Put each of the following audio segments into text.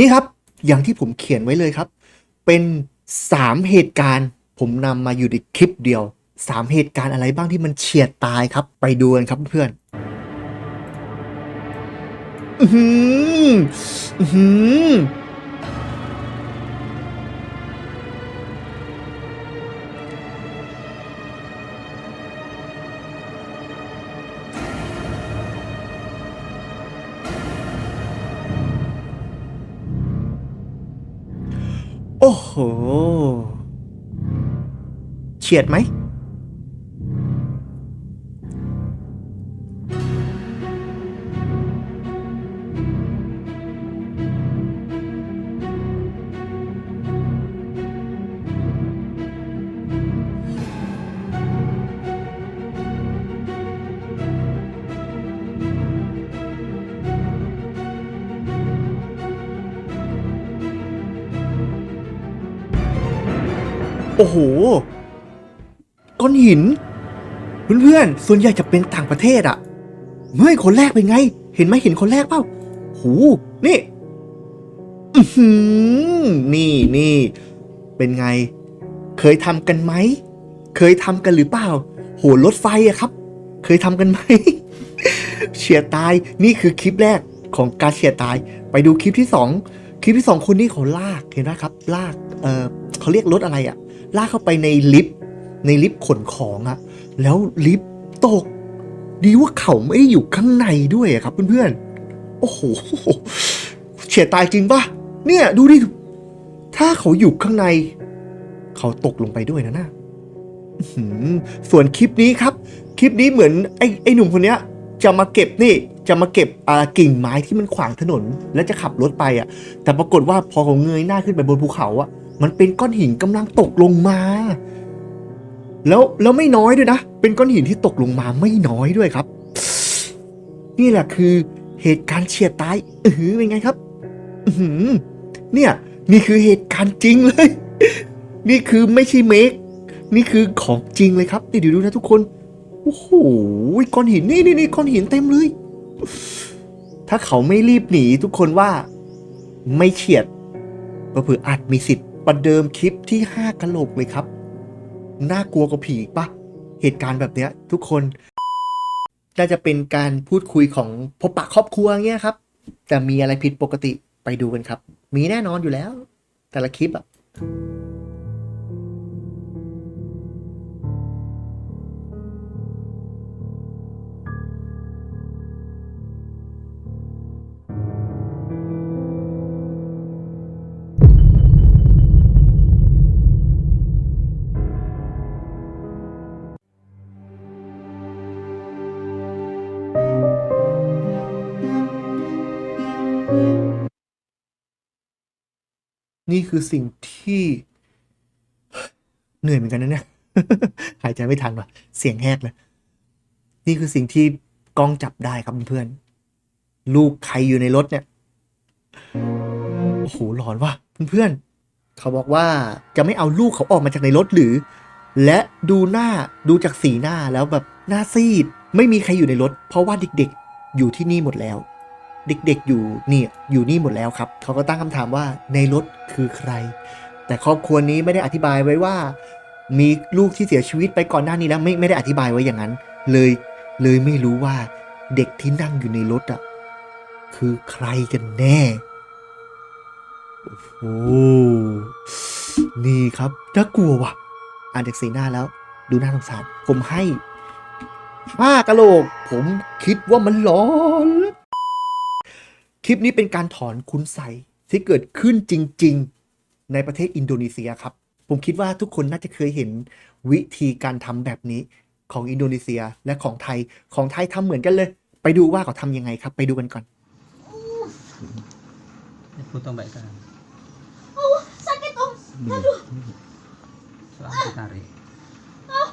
นี่ครับอย่างที่ผมเขียนไว้เลยครับ เป็นสามเหตุการณ์ ผมนำมาอยู่ในคลิปเดียวสามเหตุการณ์อะไรบ้างที่มันเฉียดตายครับ ไปดูกันครับเพื่อนอืมอืม โอ้โห เฉียดไหม โอ้โห ก้อนหิน เพื่อนๆ ส่วนใหญ่จะเป็นต่างประเทศอะเฮ้ยคนแรกเป็นไง เห็นไหมเห็นคนแรกเปล่าหูนี่อืนี่นี่ เป็นไง เคยทำกันไหม เคยทำกันหรือเปล่า โหรถไฟอะครับ เคยทำกันไหม เฉียดตาย นี่คือคลิปแรกของการเฉียดตาย ไปดูคลิปที่สองคลิปที่สองคนนี้เขาลาก เห็นไหมครับ ลาก เออเขาเรียกรถอะไรอะ ลากเข้าไปในลิฟต์ในลิฟต์ขนของอะแล้วลิฟต์ตก ดีว่าเขาไม่ได้อยู่ข้างในด้วยครับเพื่อนๆ โอ้โหเฉียดตายจริงปะเนี่ยดูดิ ถ้าเขาอยู่ข้างใน เขาตกลงไปด้วยนะน่ะส่วนคลิปนี้ครับ คลิปนี้เหมือนไอ้ไอ้หนุ่มคนเนี้ย จะมาเก็บนี่ จะมาเก็บอ่ากิ่งไม้ที่มันขวางถนน แล้วจะขับรถไปอะ แต่ปรากฏว่าพอเขาเงยหน้าขึ้นไปบนภูเขาอะ มันเป็นก้อนหินกำลังตกลงมา แล้วแล้วไม่น้อยด้วยนะ เป็นก้อนหินที่ตกลงมาไม่น้อยด้วยครับ นี่แหละคือเหตุการณ์เฉียดตายอืออเป็นไงครับอืเนี่ย นี่คือเหตุการณ์จริงเลย นี่คือไม่ใช่เมค นี่คือของจริงเลยครับนี่เดี๋ยวดูนะทุกคน โอ้โห ก้อนหินนี่นี่นี่ก้อนหินเต็มเลย ถ้าเขาไม่รีบหนีทุกคนว่า ไม่เฉียดเผื่ออาจมีสิทธิ์ ประเดิมคลิปที่ห้ากะโหลกเลยครับ น่ากลัวกว่าผีปะเหตุการณ์แบบเนี้ย ทุกคน น่าจะเป็นการพูดคุยของพบปะครอบครัวเงี้ยครับ แต่มีอะไรผิดปกติไปดูกันครับ มีแน่นอนอยู่แล้ว แต่ละคลิปอะ คือสิ่งที่เหนื่อยเหมือนกันนะเนี่ย หายใจไม่ทันว่ะ เสียงแหกเลยนี่คือสิ่งที่กล้องจับได้ครับเพื่อน ลูกใครอยู่ในรถเนี่ย โอ้โหหลอนว่ะเพื่อนๆเขาบอกว่าจะไม่เอาลูกเขาออกมาจากในรถหรือ และดูหน้าดูจากสีหน้าแล้วแบบหน้าซีด ไม่มีใครอยู่ในรถ เพราะว่าเด็กๆ อยู่ที่นี่หมดแล้ว เด็กๆอยู่นี่อยู่นี่หมดแล้วครับ เขาก็ตั้งคำถามว่าในรถคือใคร แต่ครอบครัวนี้ไม่ได้อธิบายไว้ว่า มีลูกที่เสียชีวิตไปก่อนหน้านี้แล้วไม่ไม่ได้อธิบายไว้อย่างนั้น เลยเลยไม่รู้ว่าเด็กที่นั่งอยู่ในรถอะคือใครกันแน่โอ้โหนี่ครับน่ากลัวว่ะ อ่านจากสีหน้าแล้ว ดูน่าสงสาร ผมให้ห้ากะโหลก ผมคิดว่ามันร้อน คลิปนี้เป็นการถอนคุณใสยที่เกิดขึ้นจริง ๆ ในประเทศอินโดนีเซียครับ ผมคิดว่าทุกคนน่าจะเคยเห็นวิธีการทำแบบนี้ของอินโดนีเซียและของไทย ของไทยทำเหมือนกันเลย ไปดูว่าเขาทำยังไงครับ ไปดูกันก่อน Ini potong baik kan. Oh, sakit om. Aduh. Soalnya ditarik. Ah,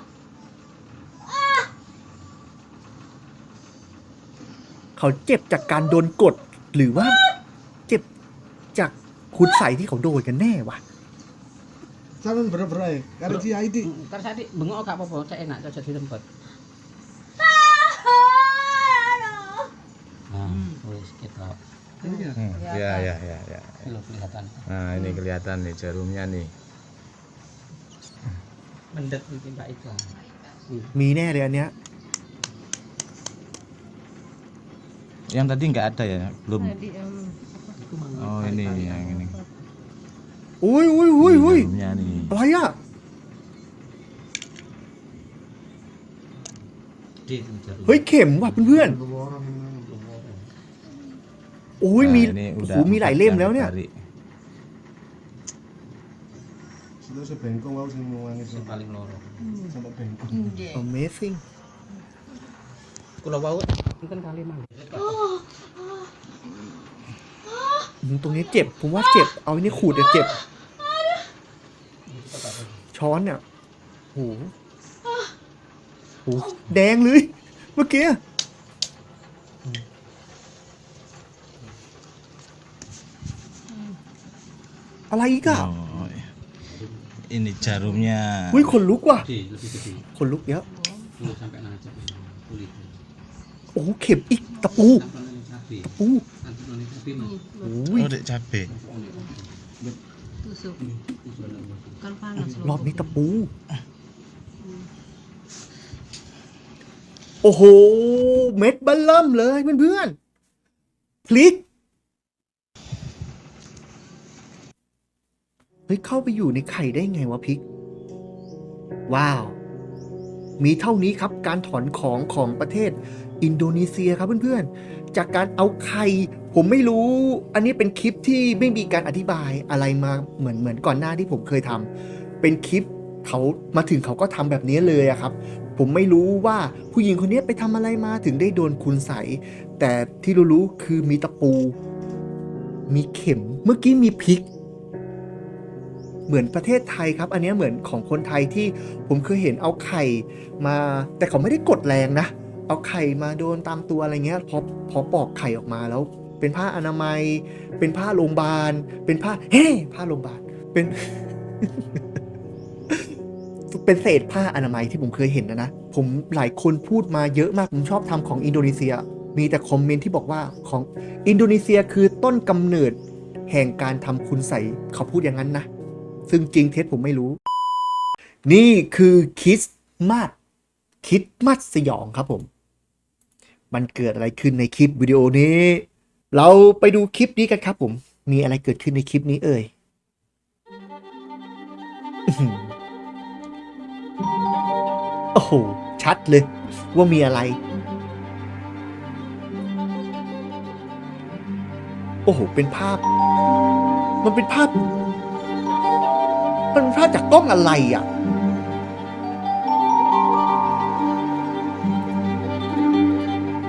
เขาเจ็บจากการโดนกด หรือว่าเจ็บจากคุณใสยที่เขาโดนกันแน่วะ Sampeyan bener-bener ae. Karo Ci Aidi. Ntar tadi bengok gak apa-apa, cek enak cocok di tempat. aduh. Nah, wis kita. Hmm, ya, ya, ya, ya. Ini loh kelihatan. Nah, ini kelihatan nih jarumnya nih. Mendet mungkin Mbak itu. มีแน่เลยอันเนี้ย Yang tadi nggak ada ya, belum. Di, em, Itu mang Oh, ini yang ini. อุ้ยอุ้ยอุ้ย Ini อุ้ย jarumnya nih. อะไรอะ Di itu jarum. เฮ้ยเข็มว่ะเพื่อนๆโอ้ยมี Nah, ini โอ้ udah โหมีหลายเล่ม empat แล้ว yang เนี่ย ditarik. Itu sebengkong mau sing nguwangi Yang paling loro. sampai bengkong. nggih. Amazing Kalau bau kan kali mang. อืมตรงนี้เจ็บ ผมว่าเจ็บ เอาอันนี้ขูดแต่เจ็บ ช้อนเนี่ยโหโหแดงเลย เมื่อกี้อะไรอีกอะ Oh, ini jarumnya. อุ้ยขนลุกว่ะ lebih gede. ขนลุกเยอะ Tuh sampai najak kulit. โอ้โหเข็มอีกตะปู Sampai ini cabai. ปู Nanti ini cabai mas. โอ้ย Oh, dek cabe. Tusuk. Itu ada lagi. Kan panas ร loh. อบนี้ตะปู โอ้โห เม็ดบัลเริ่มเลยเพื่อนๆพลิกเฮ้ยเข้าไปอยู่ในไข่ได้ไงวะพริก ว้าว มีเท่านี้ครับการถอนของของประเทศ อินโดนีเซียครับเพื่อนๆ จากการเอาไข่ผมไม่รู้ อันนี้เป็นคลิปที่ไม่มีการอธิบายอะไรมาเหมือนเหมือนก่อนหน้าที่ผมเคยทำเป็นคลิปเขามาถึงเขาก็ทำแบบนี้เลยครับ ผมไม่รู้ว่าผู้หญิงคนนี้ไปทำอะไรมาถึงได้โดนคุณใสแต่ที่รู้ๆคือมีตะปู มีเข็มเมื่อกี้มีพริกเหมือนประเทศไทยครับ อันนี้เหมือนของคนไทยที่ผมเคยเห็นเอาไข่มา แต่เขาไม่ได้กดแรงนะ เอาไข่มาโดนตามตัวอะไรเงี้ยพอพอปอกไข่ออกมาแล้ว เป็นผ้าอนามัย เป็นผ้าโรงพยาบาล เป็นผ้าเฮ้ผ้าโรงพยาบาลเป็น เป็นเศษผ้าอนามัยที่ผมเคยเห็นนะนะผมหลายคนพูดมาเยอะมากผมชอบทำของอินโดนีเซีย มีแต่คอมเมนต์ที่บอกว่าของอินโดนีเซียคือต้นกำเนิด แห่งการทำคุณใสยเขาพูดอย่างนั้นนะซึ่งจริงเท็จผมไม่รู้ นี่คือคิสมาสคริสต์มาสสยองครับผม มันเกิดอะไรขึ้นในคลิปวิดีโอนี้ เราไปดูคลิปนี้กันครับผม มีอะไรเกิดขึ้นในคลิปนี้เอ่ยโอ้โห ชัดเลย ว่ามีอะไร โอ้โห เป็นภาพ มันเป็นภาพ มันเป็นภาพจากกล้องอะไรอะ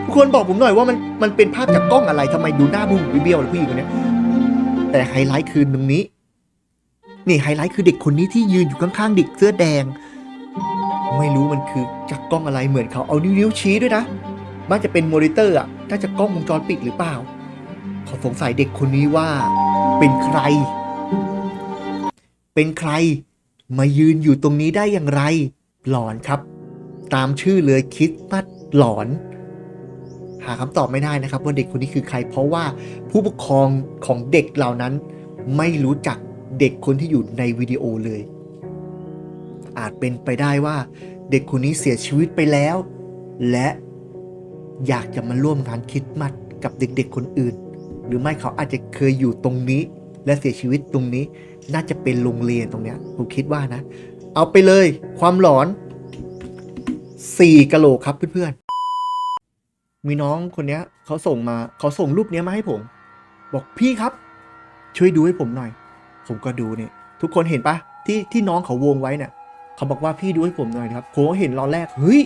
ทุกคนบอกผมหน่อยว่ามันมันเป็นภาพจากกล้องอะไรทำไมดูหน้าบูบเบี้ยวๆเลยผู้หญิงคนเนี้ยแต่ไฮไลท์คือตรงนี้ นี่ไฮไลท์คือเด็กคนนี้ที่ยืนอยู่ข้างๆเด็กเสื้อแดง ไม่รู้มันคือจากกล้องอะไรเหมือนเขาเอานิ้วๆชี้ด้วยนะมันจะเป็นมอนิเตอร์อะน่าจะกล้องวงจรปิดหรือเปล่าเขาสงสัยเด็กคนนี้ว่า เป็นใคร เป็นใคร มายืนอยู่ตรงนี้ได้อย่างไร หลอนครับ ตามชื่อเลยคิดมัดหลอน หาคำตอบไม่ได้นะครับ ว่าเด็กคนนี้คือใคร เพราะว่าผู้ปกครองของเด็กเหล่านั้นไม่รู้จักเด็กคนที่อยู่ในวิดีโอเลย อาจเป็นไปได้ว่า เด็กคนนี้เสียชีวิตไปแล้ว และอยากจะมาร่วมงานคริดมัดกับเด็กๆคนอื่น หรือไม่เขาอาจจะเคยอยู่ตรงนี้ และเสียชีวิตตรงนี้ น่าจะเป็นโรงเรียนตรงเนี้ยผมคิดว่านะ เอาไปเลย ความหลอนสี่กะโหลกครับเพื่อนๆ มีน้องคนเนี้ยเขาส่งมาเขาส่งรูปเนี้ยมาให้ผม บอกพี่ครับ ช่วยดูให้ผมหน่อย ผมก็ดูเนี่ย ทุกคนเห็นปะที่ที่น้องเขาวงไว้เนี่ยเขาบอกว่าพี่ดูให้ผมหน่อยครับผมก็เห็นตอนแรกเฮ้ย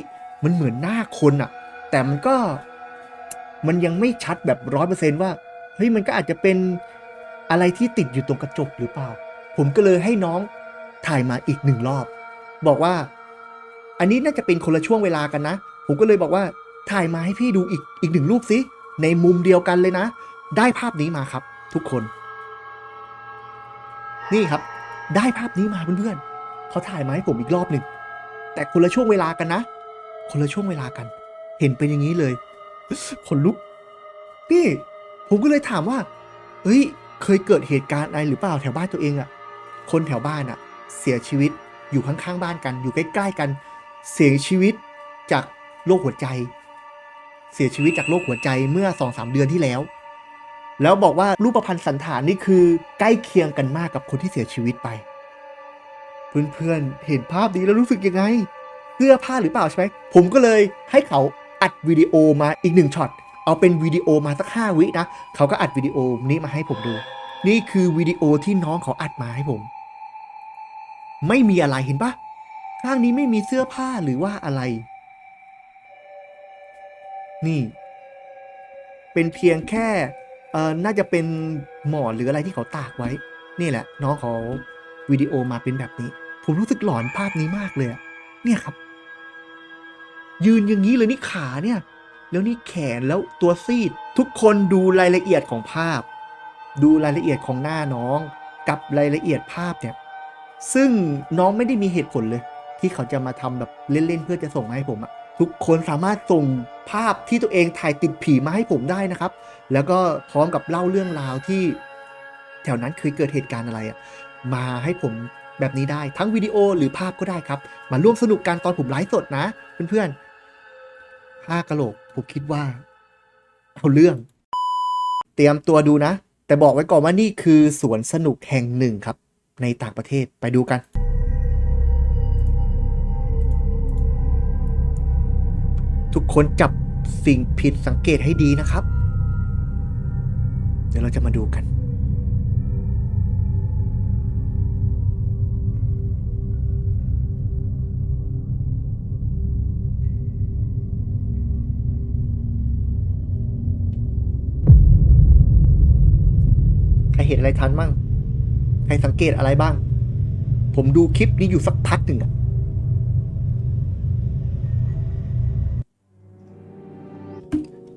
มันเหมือนหน้าคนอะแต่มันก็มันยังไม่ชัดแบบร้อยเปอร์เซนต์ว่าเฮ้ยมันก็อาจจะเป็นอะไรที่ติดอยู่ตรงกระจกหรือเปล่า ผมก็เลยให้น้องถ่ายมาอีกหนึ่งรอบ บอกว่า อันนี้น่าจะเป็นคนละช่วงเวลากันนะ ผมก็เลยบอกว่า ถ่ายมาให้พี่ดูอีกอีกหนึ่งรูปสิในมุมเดียวกันเลยนะ ได้ภาพนี้มาครับ ทุกคน นี่ครับ ได้ภาพนี้มาเพื่อนๆเขาถ่ายมาให้ผมอีกรอบหนึ่งแต่คนละช่วงเวลากันนะ คนละช่วงเวลากัน เห็นเป็นอย่างนี้เลยขนลุก นี่ ผมก็เลยถามว่า เฮ้ย เคยเกิดเหตุการณ์อะไรหรือเปล่าแถวบ้านตัวเองอะคนแถวบ้านอะเสียชีวิตอยู่ข้างๆบ้านกัน อยู่ใกล้ๆกัน เสียชีวิตจากโรคหัวใจ เสียชีวิตจากโรคหัวใจเมื่อสองสามเดือนที่แล้ว แล้วบอกว่ารูปพรรณสันฐานนี่คือใกล้เคียงกันมากกับคนที่เสียชีวิตไป เพื่อนๆเห็นภาพนี้แล้วรู้สึกยังไงเสื้อผ้าหรือเปล่าใช่ไหมผมก็เลยให้เขาอัดวิดีโอมาอีกหนึ่งช็อตเอาเป็นวิดีโอมาสักห้าวินะเขาก็อัดวิดีโอนี้มาให้ผมดู นี่คือวิดีโอที่น้องเขาอัดมาให้ผม ไม่มีอะไรเห็นปะข้างนี้ไม่มีเสื้อผ้าหรือว่าอะไร นี่ เป็นเพียงแค่เอ่อน่าจะเป็นหมอนหรืออะไรที่เขาตากไว้ นี่แหละ น้องเขาวิดีโอมาเป็นแบบนี้ ผมรู้สึกหลอนภาพนี้มากเลยเนี่ยครับ ยืนอย่างนี้เลยนี่ขาเนี่ย แล้วนี่แขนแล้วตัวซีด ทุกคนดูรายละเอียดของภาพ ดูรายละเอียดของหน้าน้องกับรายละเอียดภาพเนี่ย ซึ่งน้องไม่ได้มีเหตุผลเลย ที่เขาจะมาทำแบบเล่นๆเพื่อจะส่งมาให้ผมอะ ทุกคนสามารถส่งภาพที่ตัวเองถ่ายติดผีมาให้ผมได้นะครับ แล้วก็พร้อมกับเล่าเรื่องราวที่แถวนั้นเคยเกิดเหตุการณ์อะไรอะมาให้ผมแบบนี้ได้ทั้งวิดีโอหรือภาพก็ได้ครับ มาร่วมสนุกกันตอนผมไลฟ์สดนะ เพื่อนๆห้ากะโหลกผมคิดว่าเอาเรื่อง เตรียมตัวดูนะ แต่บอกไว้ก่อนว่านี่คือสวนสนุกแห่งหนึ่งครับ ในต่างประเทศไปดูกัน ทุกคนจับสิ่งผิดสังเกตให้ดีนะครับ เดี๋ยวเราจะมาดูกันใครเห็นอะไรทันมั่ง ใครสังเกตอะไรบ้าง ผมดูคลิปนี้อยู่สักพักหนึ่งอะ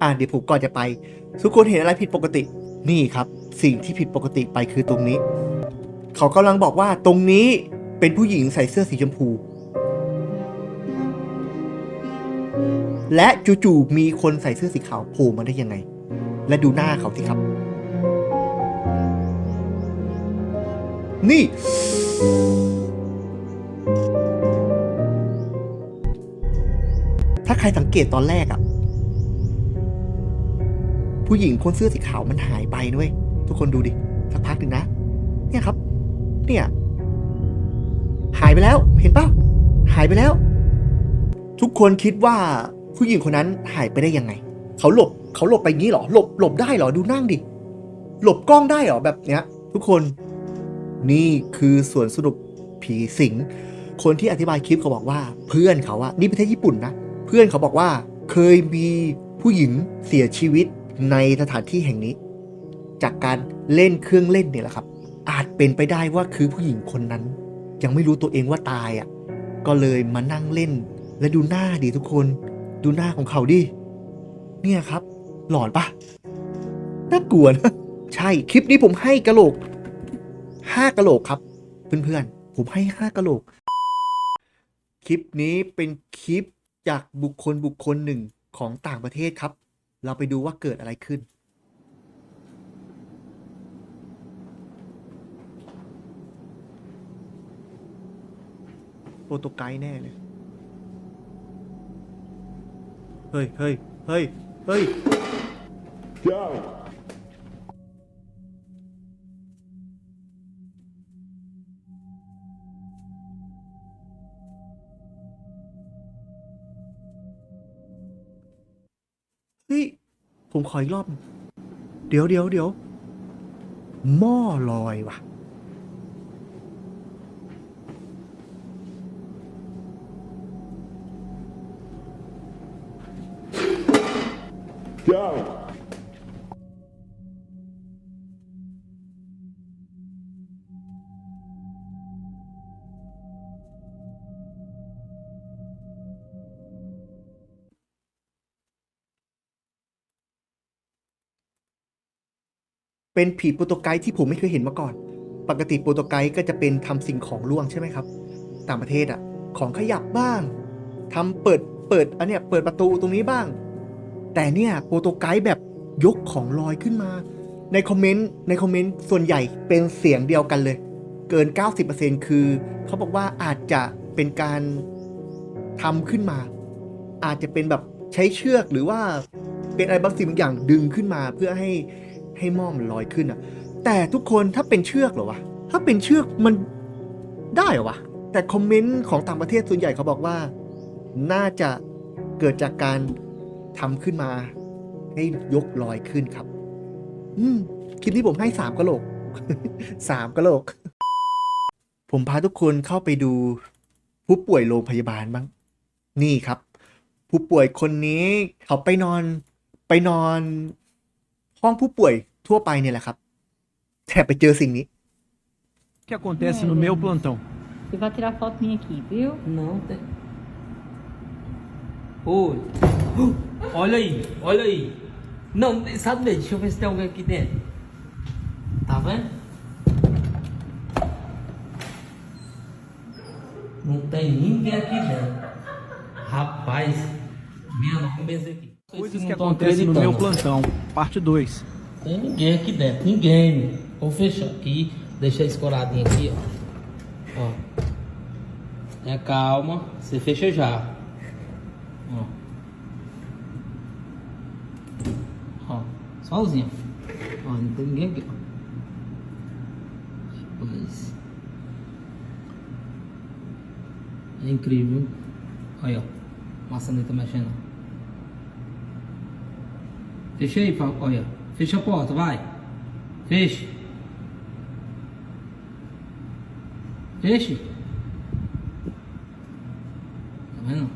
อ่าเดี๋ยวผมก่อนจะไป ทุกคนเห็นอะไรผิดปกติ นี่ครับ สิ่งที่ผิดปกติไปคือตรงนี้ เขากำลังบอกว่าตรงนี้เป็นผู้หญิงใส่เสื้อสีชมพู และจู่ๆมีคนใส่เสื้อสีขาวโผล่มาได้ยังไง และดูหน้าเขาสิครับ นี่ ถ้าใครสังเกตตอนแรกอะ ผู้หญิงคนเสื้อสีขาวมันหายไปด้วยทุกคนดูดิสักพักหนึ่งนะ เนี่ยครับ เนี่ย หายไปแล้ว เห็นปะหายไปแล้ว ทุกคนคิดว่าผู้หญิงคนนั้นหายไปได้ยังไง เขาหลบเขาหลบไปงี้เหรอ หลบหลบได้เหรอดูนั่งดิ หลบกล้องได้เหรอแบบเนี้ย ทุกคนนี่คือส่วนสนุกผีสิง คนที่อธิบายคลิปเขาบอกว่า เพื่อนเขาอะนี่ประเทศญี่ปุ่นนะ เพื่อนเขาบอกว่า เคยมีผู้หญิงเสียชีวิต ในสถานที่แห่งนี้ จากการเล่นเครื่องเล่นเนี่ยแหละครับ อาจเป็นไปได้ว่าคือผู้หญิงคนนั้น ยังไม่รู้ตัวเองว่าตายอะก็เลยมานั่งเล่น และดูหน้าดิทุกคน ดูหน้าของเขาดิเนี่ยครับ หลอนปะน่ากลัวนะใช่คลิปนี้ผมให้กะโหลกห้ากะโหลกครับ เพื่อนๆ ผมให้ห้ากะโหลก คลิปนี้เป็นคลิปจากบุคคลบุคคลหนึ่งของต่างประเทศครับ เราไปดูว่าเกิดอะไรขึ้น โปรโตไกด์แน่เลย เฮ้ย เฮ้ย เฮ้ย เฮ้ยเผมขออีกรอบ เดี๋ยวเดี๋ยวเดี๋ยวหม้อลอยว่ะ เป็นผีโปรโตไกด์ที่ผมไม่เคยเห็นมาก่อน ปกติโปรโตไกด์ก็จะเป็นทำสิ่งของล่วงใช่ไหมครับ ต่างประเทศอะของขยับบ้างทำเปิดเปิดอันเนี้ยเปิดประตูตรงนี้บ้าง แต่เนี่ยโปรโตไกด์แบบยกของลอยขึ้นมา ในคอมเมนต์ในคอมเมนต์ส่วนใหญ่เป็นเสียงเดียวกันเลย เกิน 90%คือเขาบอกว่าอาจจะเป็นการทำขึ้นมา อาจจะเป็นแบบใช้เชือกหรือว่าเป็นอะไรบางสิ่งบางอย่างดึงขึ้นมาเพื่อให้ ให้หม้อมันลอยขึ้นอะ แต่ทุกคนถ้าเป็นเชือกเหรอวะ ถ้าเป็นเชือกมันได้เหรอวะ แต่คอมเมนต์ของต่างประเทศส่วนใหญ่เขาบอกว่า น่าจะเกิดจากการทำขึ้นมา ให้ยกลอยขึ้นครับ อืมคลิปนี้ผมให้สามกะโหลกสามกะโหลก ผมพาทุกคนเข้าไปดูผู้ป่วยโรงพยาบาลบ้าง นี่ครับ ผู้ป่วยคนนี้เขาไปนอนไปนอน ห้องผู้ป่วยทั่วไปเนี่ยแหละครับ แต่ไปเจอสิ่งนี้ que acontece no meu plantão. Você vai tirar foto minha aqui, viu? Não tem. Oi. Olha aí, olha aí. Não, sabe, deixa eu ver se tem alguém aqui dentro. Tá vendo? Não tem ninguém aqui dentro. Rapaz, minha mãe benze aqui. Coisas que acontecem no meu plantão. Parte 2. Tem ninguém aqui dentro, ninguém. Vou fechar aqui, deixar escoradinho aqui, ó. Ó. É calma, você fecha já. Ó. Ó, sozinho. Ó, não tem ninguém aqui, ó. Rapaz. É incrível. Aí, ó. Maçaneta mexendo. Fecha aí, Fa- olha. Fecha a porta, vai. Feche. Feche. Tá vendo?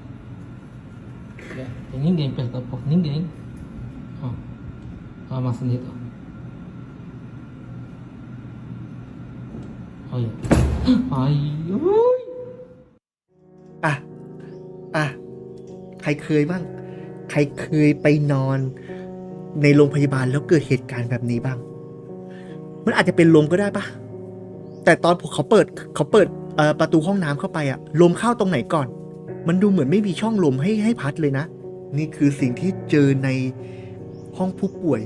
É, Tem ninguém perto da porta, ninguém. Ó. Ó a maçaneta, ó. Olha. Ai, ui. อะ อะ ใครเคยบ้าง ใครเคยไปนอน ในโรงพยาบาลแล้วเกิดเหตุการณ์แบบนี้บ้าง มันอาจจะเป็นลมก็ได้ปะแต่ตอนเขาเปิดเขาเปิดประตูห้องน้ำเข้าไปอะลมเข้าตรงไหนก่อน มันดูเหมือนไม่มีช่องลมให้ให้พัดเลยนะ นี่คือสิ่งที่เจอในห้องผู้ป่วย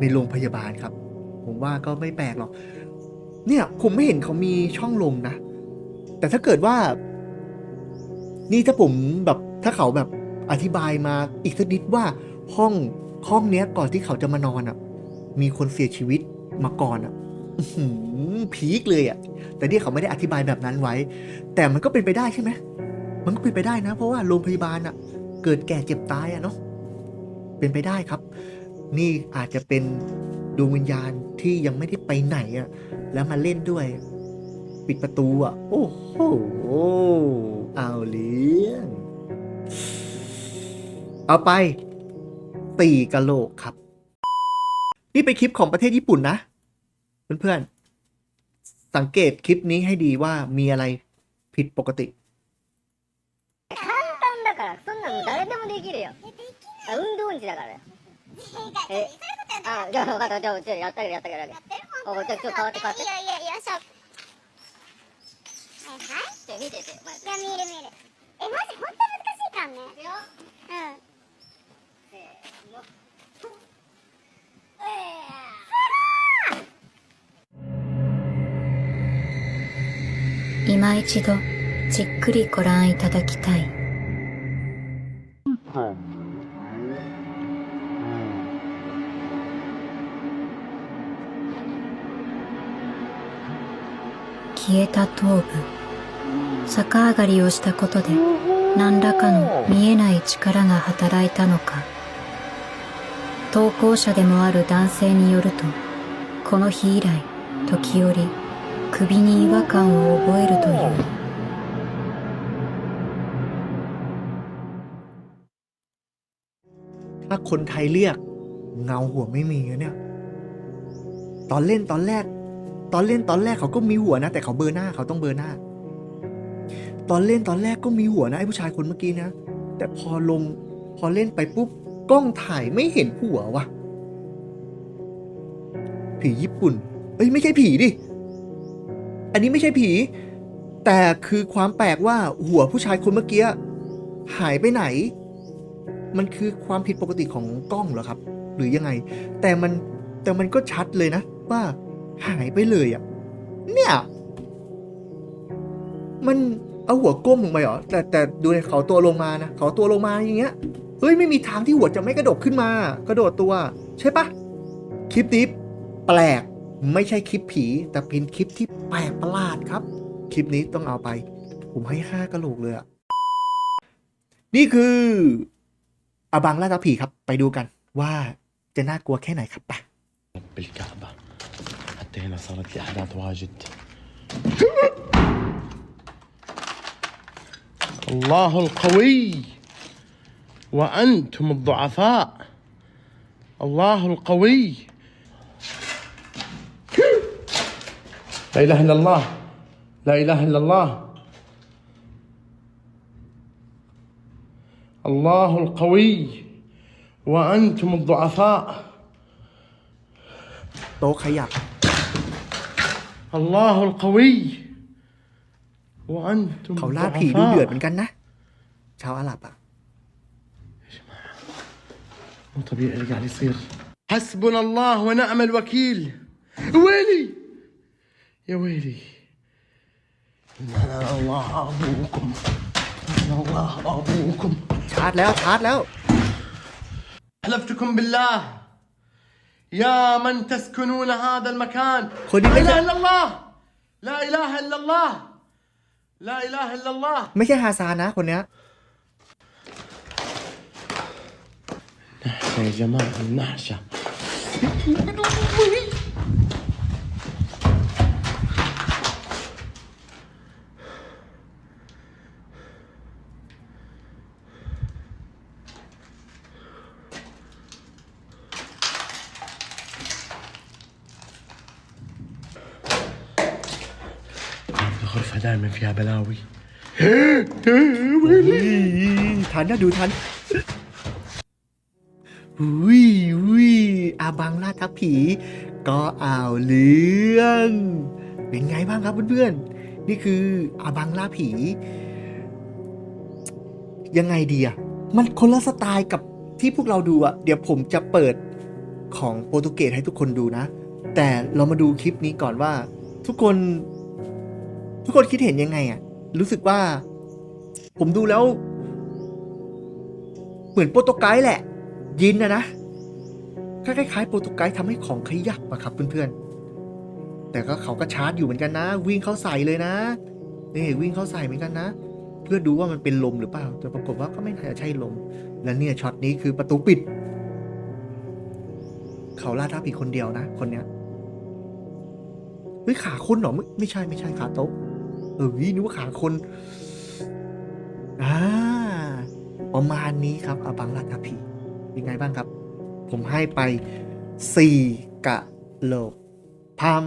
ในโรงพยาบาลครับ ผมว่าก็ไม่แปลกหรอก เนี่ยผมไม่เห็นเขามีช่องลมนะ แต่ถ้าเกิดว่า นี่ถ้าผมแบบถ้าเขาแบบอธิบายมาอีกสักนิดว่าห้อง ห้องเนี้ยก่อนที่เขาจะมานอนอะ มีคนเสียชีวิตมาก่อนอะพีคเลยอะ แต่นี่เขาไม่ได้อธิบายแบบนั้นไว้ แต่มันก็เป็นไปได้ใช่ไหมมันก็เป็นไปได้นะ เพราะว่าโรงพยาบาลอะ เกิดแก่เจ็บตายอะเนาะเป็นไปได้ครับ นี่อาจจะเป็นดวงวิญญาณที่ยังไม่ได้ไปไหนอะ แล้วมาเล่นด้วย ปิดประตูอะ โอ้โหเอาเลี้ยงเอาไป ตีกะโหลกครับ นี่เป็นคลิปของประเทศญี่ปุ่นนะ เพื่อนๆ สังเกตคลิปนี้ให้ดีว่ามีอะไรผิดปกติ だからそんなの誰でもできるよあ運動音痴だからえあじゃあ分かったじゃあじゃあやったけどやったけどやってるおじゃあちょっと変わって変わっていやいやいやしょはいはい見てていや見る見るえマジ本当難しいからねいくようんせーのえ 今一度じっくりご覧いただきたい。消えた頭部。逆上がりをしたことで何らかの見えない力が働いたのか投稿者でもある男性によるとこの日以来時折首に違和感を覚えるという ถ้าคนไทยเรียก เงาหัวไม่มีนะเนี่ย ตอนเล่นตอนแรก ตอนเล่นตอนแรกเขาก็มีหัวนะ แต่เขาเบอร์หน้าเขาต้องเบอร์หน้า ตอนเล่นตอนแรกก็มีหัวนะไอ้ผู้ชายคนเมื่อกี้นะ แต่พอลงพอเล่นไปปุ๊บ กล้องถ่ายไม่เห็นหัววะผีญี่ปุ่น เอ้ยไม่ใช่ผีดิ อันนี้ไม่ใช่ผี แต่คือความแปลกว่าหัวผู้ชายคนเมื่อกี้หายไปไหน มันคือความผิดปกติของกล้องเหรอครับ หรือยังไง แต่มันแต่มันก็ชัดเลยนะ ว่าหายไปเลยอะเนี่ย มันเอาหัวก้มลงไปเหรอ แต่แต่ดูในเขาตัวลงมานะ เขาตัวลงมาอย่างเงี้ย เฮ้ยไม่มีทางที่หัวจะไม่กระโดดขึ้นมา กระโดดตัว ใช่ปะคลิปนี้แปลกไม่ใช่คลิปผี แต่เป็นคลิปที่แปลกประหลาดครับ คลิปนี้ต้องเอาไป ผมให้ห้ากะโหลกเลยอะนี่คืออบังล่าตาผีครับ ไปดูกัน ว่าจะน่ากลัวแค่ไหนครับไป بالكعبة حتى هنا صارت لي أحداث واجد الله القوي وأنتم الضعفاء الله القوي لا إله إلا الله لا إله إلا الله الله القوي وأنتم الضعفاء โต๊ะขยับ الله القوي وأنتم เขาล่าผีดูเดือดเหมือนกันนะ ชาวอาหรับอะ مو طبيعي اللي قاعد يصير حسبنا الله ونعم الوكيل ويلي يا ويلي أنا الله أبوكم أنا الله أبوكم ชาร์จแล้วชาร์จแล้ว حلفتكم بالله يا من تسكنون هذا المكان خذي لا بالك. إله إلا الله لا إله إلا الله لا إله إلا الله ไม่ใช่ฮาซานนะคนเนี้ย نحشة يا جماعة النحشة الغرفة دائما فيها بلاوي. إيه، إيه، إيه، تعال ندو تعال. วิวิอาบังล่าทับผี ก็เอาเรื่อง เป็นไงบ้างครับเพื่อนๆ นี่คืออาบังล่าผี ยังไงดีอะมันคนละสไตล์กับที่พวกเราดูอะเดี๋ยวผมจะเปิดของโปรตุเกสให้ทุกคนดูนะ แต่เรามาดูคลิปนี้ก่อนว่า ทุกคน ทุกคนคิดเห็นยังไงอะรู้สึกว่า ผมดูแล้ว เหมือนโปรโตไกด์แหละ ยินนะนะคล้ายๆโปรโตไกด์ทำให้ของขยับอะครับเพื่อนๆ แต่ก็เขาก็ชาร์จอยู่เหมือนกันนะ วิ่งเข้าใส่เลยนะนี่วิ่งเข้าใส่เหมือนกันนะ เพื่อดูว่ามันเป็นลมหรือเปล่า แต่ปรากฏว่าก็ไม่น่าจะใช่ลม และเนี่ยช็อตนี้คือประตูปิด เขาล่าท้าผีคนเดียวนะ คนเนี้ยเฮ้ยขาคนเหรอไม่ไม่ใช่ไม่ใช่ขาโต๊ะเออวินึกว่าขาคนอ่าประมาณนี้ครับอาบังลาดาผี เป็นไงบ้างครับ ผมให้ไป 4 กะโหลกพาม